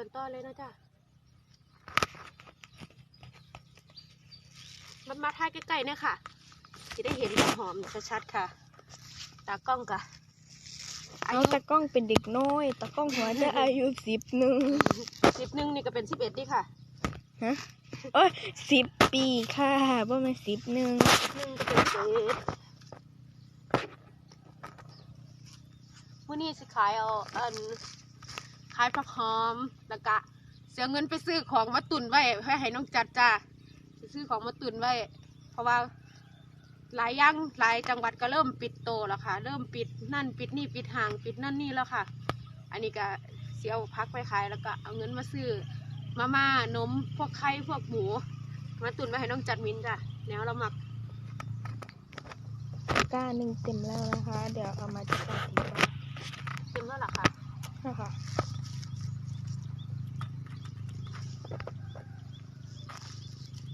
กันต่อเลยนะจ๊ะมันมาถ่ายใกล้ๆเนี่ยค่ะ จะได้เห็นหอมชัดๆค่ะ ตากล้องกะอาเอายุตากล้องเป็นเด็กน้อย ตากล้องหัวจะอายุสิบหนึ่งสิบหนึ่งนี่ก็เป็นสิบเอ็ดดิค่ะ ฮะโอ้ยสิบปีค่ะว่ามันสิบหนึ่งหนึ่งก็เป็นเศษมื่อนี้สิขายเอาอันขายผักหอมแล้วก็เสียเงินไปซื้อของมาตุนไว้ให้ให้น้องจัดจ้าสิซื้อของมาตุนไว้ เพราะว่าหลายอย่างหลายจังหวัดก็เริ่มปิดโตแล้วค่ะ เริ่มปิดนั่นปิดนี่ปิดห่างปิดนั่นนี่แล้วค่ะ อันนี้ก็เสียเอาพักไปขายแล้วก็เอาเงินมาซื้อมาม่านมพวกไข่พวกหมูมาตุนไว้ให้น้องจัดมินจ้ะแนวเราหมักก้าหนึ่งเต็มแล้วนะคะ เดี๋ยวเอามาจัดการทีบ้านเต็มแล้วเหรอคะนะคะ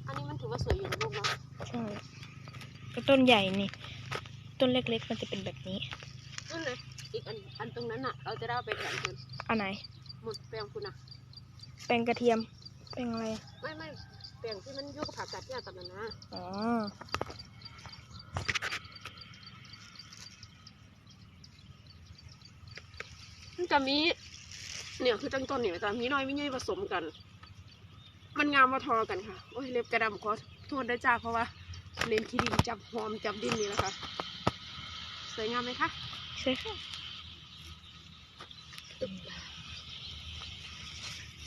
อันนี้มัน ถือว่าสวยอยู่นะลูกเนาะใช่ก็ต้นใหญ่นี่ ต้นเล็กๆมันจะเป็นแบบนี้นั่นเลยอีกอันอันตรงนั้นอะ เราจะได้เอาไปแบ่งคุณอันไหนหมดแปลงคุณอะแป้งกระเทียมแป้งอะไรอะไม่ไม่แปลงที่มันอยุ่กับผักกาดที่อาตำนั้นนะอ๋อมันจะมีเนี่ยคือตั้งต้นเนี่ยจะมีน้อยมีใหญ่ผสมกัน มันงามมาทอกันค่ะ โอ้ยเล็บกระดำขอโทษด้วยจ้าเพราะว่าเน้นขี้ดินจับหอมจับดินนี่แหละค่ะ สวยงามไหมคะใช่ค่ะ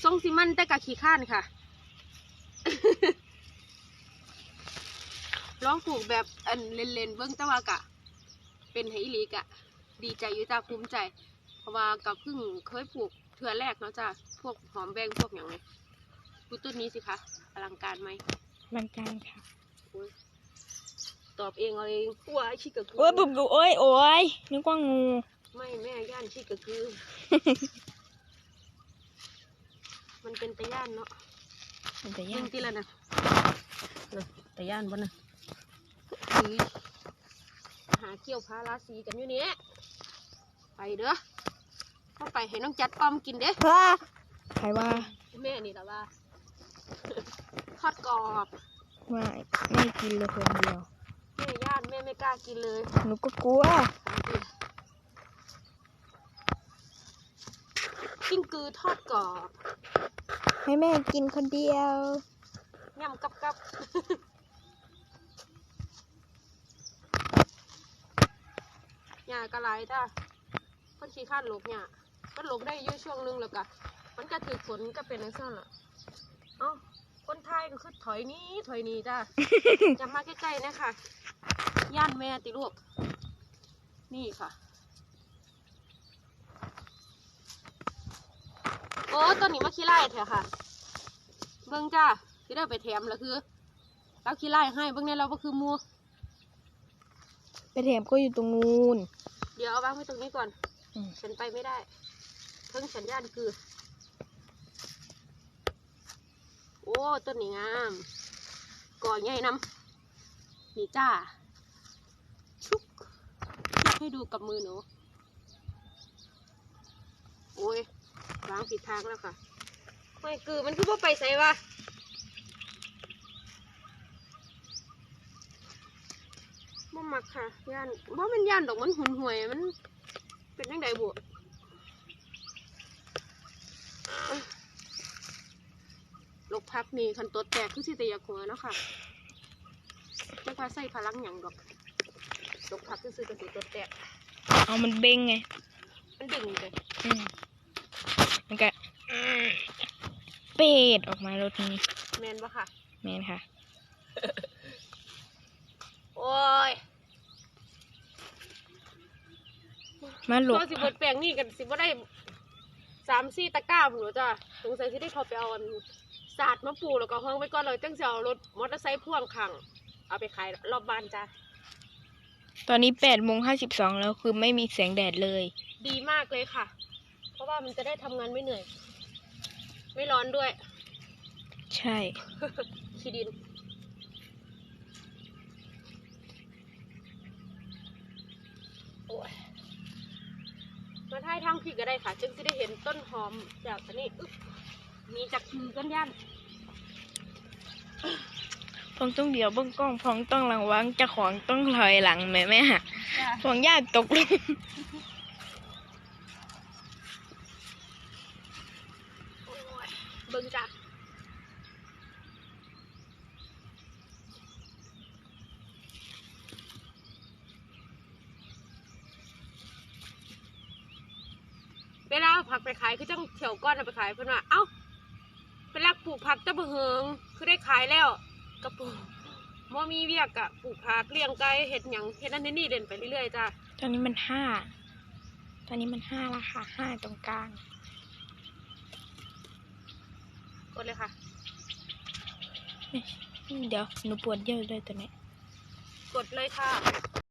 ทรงซิมันแต่กะขี้ข้านค่ะลองปลูกแบบอันเล่นๆเบิ้งแต่ว่ากะ เป็นไฮอีหลีกะ ดีใจอยู่จ้าภูมิใจ เพราะว่ากับเพิ่งเคยปลูกเทือแรกเนาะจ้าพวกหอมแบงพวกอย่างเลย ดูต้นนี้สิคะอลังการไหมลังการค่ะโอ้ยตอบเองเอาเองว้ายชิกกะคือโอ้ยบุบบุโอ้ยโอ้ยนึกว่างู ไม่แม่ย่านชิกกะคือ มันเป็นตะย่านเนาะมันจะยิยางกตีแล้วนะเออตะย่านบ่นะอุ๊ยหาเกี่ยวพาราสีกันอยู่เนี่ยไปเด้อเข้าไปให้น้องจัดออมกินเด้ฮ่าใครว่าแม่นี่ละว่า ทอดกรอบไม่ไม่กินเลยคนเดียวแม่ย่านแม่ไม่กล้ากินเลยหนูก็กลัวกิ้งกือทอดกรอบ ให้แม่กินคนเดียวย่ำกับกับหญ้ากระไรจ้าเพิ่นขี้ข้านหลบหญ้าก็หลบได้อยู่ช่วงหนึงแล้วก็มันก็ถือฝนก็เป็นนังซั่นล่ะ เอ้าคนไทยก็คือถอยหนี้ถอยหนี้จ้า จะมาใกล้ๆนะคะย่านแม่ติลูก นี่ค่ะ โอ้ต้นนี้มาขี้ไล่แถอะค่ะ เบิ่งจ้าที่ได้ไปแถมแล้วคือเราขี้ไล่ให้เบิ่งในเราก็คือหมูไปแถมก็อยู่ตรงนู้น เดี๋ยวเอาวางไว้ตรงนี้ก่อน อืม ฉันไปไม่ได้ เพิ่งสัญญาณคือ โอ้ต้นนี้งามก่อใหญ่น้ำนี่จ้า ชุกให้ดูกับมือหนู โอ้ยวางผิดทางแล้วค่ะไม่คือมันคือว่าไปใส่วะบ่มักค่ะย่านบ่มันย่านดอกมันหุนหวยมันเป็นยังไงบุล กพักนี่คันตัวแตกคือสิแตอยากหัวเนาะค่ะจะพาใส่พลังหยังดอกลกพักคือสิกระสีตัวแตกเอามันเบ้งไง มันดึงเลยอืมมันก็เป็ดออกมารถนี้แมนปะค่ะ แมนค่ะ โอ้ยมาหลบก็สิเบิดแปลงนี่กันสิบ่ได้สามสี่ตะกร้าหนูจ้ะสงสัยสิได้เขาไปเอาอัน ศาสตร์มาปลูกแล้วก็ห้องไว้ก่อนเลยจังจะเอารถมอเตอร์ไซค์พ่วงขัง เอาไปขายรอบบ้านจ้ะตอนนี้แปดโมงห้าสิบสองแล้วคือไม่มีแสงแดดเลย ดีมากเลยค่ะ เพราะว่ามันจะได้ทำงานไม่เหนื่อย ไม่ร้อนด้วย ใช่ ขี้ดิน โอ้ย มาถ่ายทางพี่ก็ได้ค่ะ จึงจะได้เห็นต้นหอมจากอันนี้อึ๊บ มีจักคือกันยันพองต้องเดี๋ยวเบื้องกล้องพองต้องระวังเจะของต้องถอยหลังแม่แม่ฮะจ้ะพองญาติตกลงโอ้ยเบิ่งจ้ะเวลาเอาผักไปขายคือจังเถียวก้อนเอาไปขายเพิ่นว่าเอ้าเป็นรักปลูก ผักจะบ่เหิงคือได้ขายแล้วกระปลูกบ่มีเวียกอะปลูกผักเลี้ยงไก่เฮ็ดหยังเฮ็ดนั่นเฮ็ดนี่เด่นไปเรื่อยๆจ้ะตอนนี้มันห้า ตอนนี้มันห้าแล้วค่ะห้าตรงกลาง กดเลยค่ะ เดี๋ยวหนูปวดเยอะเลยตัวนี้ กดเลยค่ะ